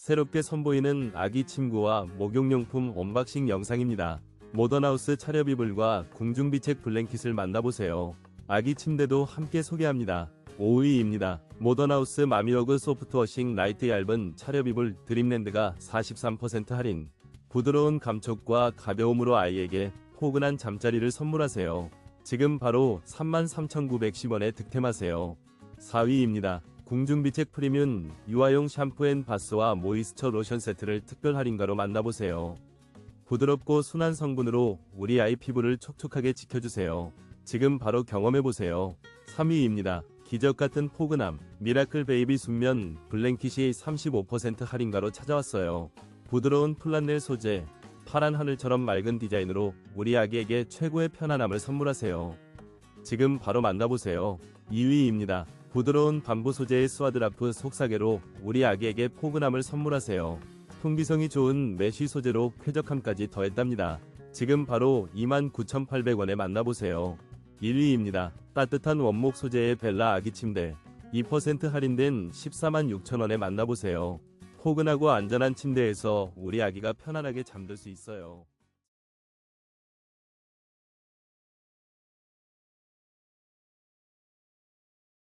새롭게 선보이는 아기 침구와 목욕용품 언박싱 영상입니다. 모던하우스 차렵이불과 궁중비책 블랭킷을 만나보세요. 아기 침대도 함께 소개합니다. 5위입니다. 모던하우스 마미러그 소프트워싱 라이트 얇은 차렵이불 드림랜드가 43% 할인. 부드러운 감촉과 가벼움으로 아이에게 포근한 잠자리를 선물하세요. 지금 바로 33,910원에 득템하세요. 4위입니다. 궁중비책 프리뮨 유아용 샴푸 앤 바스와 모이스처 로션 세트를 특별 할인가로 만나보세요. 부드럽고 순한 성분으로 우리 아이 피부를 촉촉하게 지켜주세요. 지금 바로 경험해보세요. 3위입니다. 기적 같은 포근함 미라클 베이비 순면 블랭킷이 35% 할인가로 찾아왔어요. 부드러운 플란넬 소재, 파란 하늘처럼 맑은 디자인으로 우리 아기에게 최고의 편안함을 선물하세요. 지금 바로 만나보세요. 2위입니다. 부드러운 밤부 소재의 스와드라프 속사계로 우리 아기에게 포근함을 선물하세요. 통기성이 좋은 메쉬 소재로 쾌적함까지 더했답니다. 지금 바로 29,800원에 만나보세요. 1위입니다. 따뜻한 원목 소재의 벨라 아기 침대 2% 할인된 14만 6천원에 만나보세요. 포근하고 안전한 침대에서 우리 아기가 편안하게 잠들 수 있어요.